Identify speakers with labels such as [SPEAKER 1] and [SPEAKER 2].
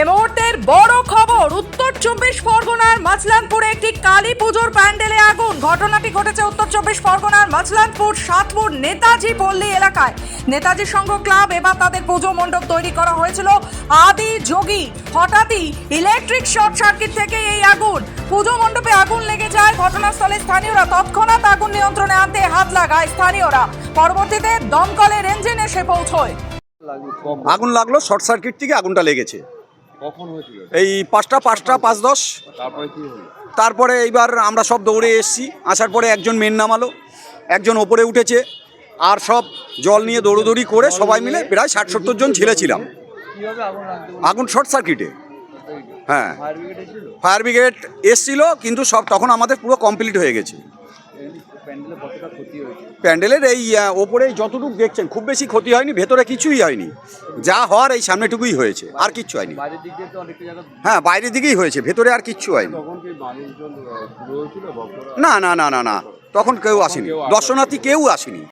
[SPEAKER 1] এ মুহূর্তের বড় খবর, উত্তর চব্বিশ পরগনার মাছলানপুরে একটি কালী পুজোর প্যান্ডেলে আগুন। ঘটনাটি ঘটেছে উত্তর চব্বিশ পরগনার মাছলানপুর সাতপুর নেতাজি পল্লী এলাকায়। নেতাজি সংঘ ক্লাব এবার তাদের পুজো মণ্ডপ তৈরি করা হয়েছিল আদি যোগী। হঠাৎই ইলেকট্রিক শর্ট সার্কিট থেকে এই আগুন। পুজো মণ্ডপে আগুন লেগে যায়। ঘটনাস্থলে স্থানীয়রা তৎক্ষণাৎ আগুন নিয়ন্ত্রণে আনতে হাত লাগায় স্থানীয়রা। পরবর্তীতে দমকলের ইঞ্জিন এসে পৌঁছয়।
[SPEAKER 2] আগুন লাগল, শর্ট সার্কিট থেকে আগুনটা লেগেছে।
[SPEAKER 3] কখন হয়েছিল?
[SPEAKER 2] এই পাঁচটা পাঁচটা পাঁচ দশ।
[SPEAKER 3] তারপরে কি হলো?
[SPEAKER 2] তারপরে এইবার আমরা সব দৌড়ে এসেছি। আসার পরে একজন মেন নামালো একজন ওপরে উঠেছে আর সব জল নিয়ে দৌড়োদৌড়ি করে সবাই মিলে প্রায় ষাট সত্তর জন ছেলেছিলাম
[SPEAKER 3] কীভাবে আগুন
[SPEAKER 2] শর্ট সার্কিটে। হ্যাঁ।
[SPEAKER 3] ফায়ার ব্রিগেড এসছিল?
[SPEAKER 2] কিন্তু সব তখন আমাদের পুরো কমপ্লিট হয়ে গেছে
[SPEAKER 3] প্যান্ডেলে কতটা ক্ষতি হয়েছে
[SPEAKER 2] প্যান্ডেলের এই ওপরে যতটুকু দেখছেন খুব বেশি ক্ষতি হয়নি ভেতরে কিছুই হয়নি। যা হওয়ার এই সামনেটুকুই হয়েছে আর কিচ্ছু হয়নি। হ্যাঁ বাইরের দিকেই হয়েছে ভেতরে আর কিচ্ছু হয়নি। না না না না না তখন
[SPEAKER 3] কেউ আসেনি।
[SPEAKER 2] দর্শনার্থী কেউ আসেনি।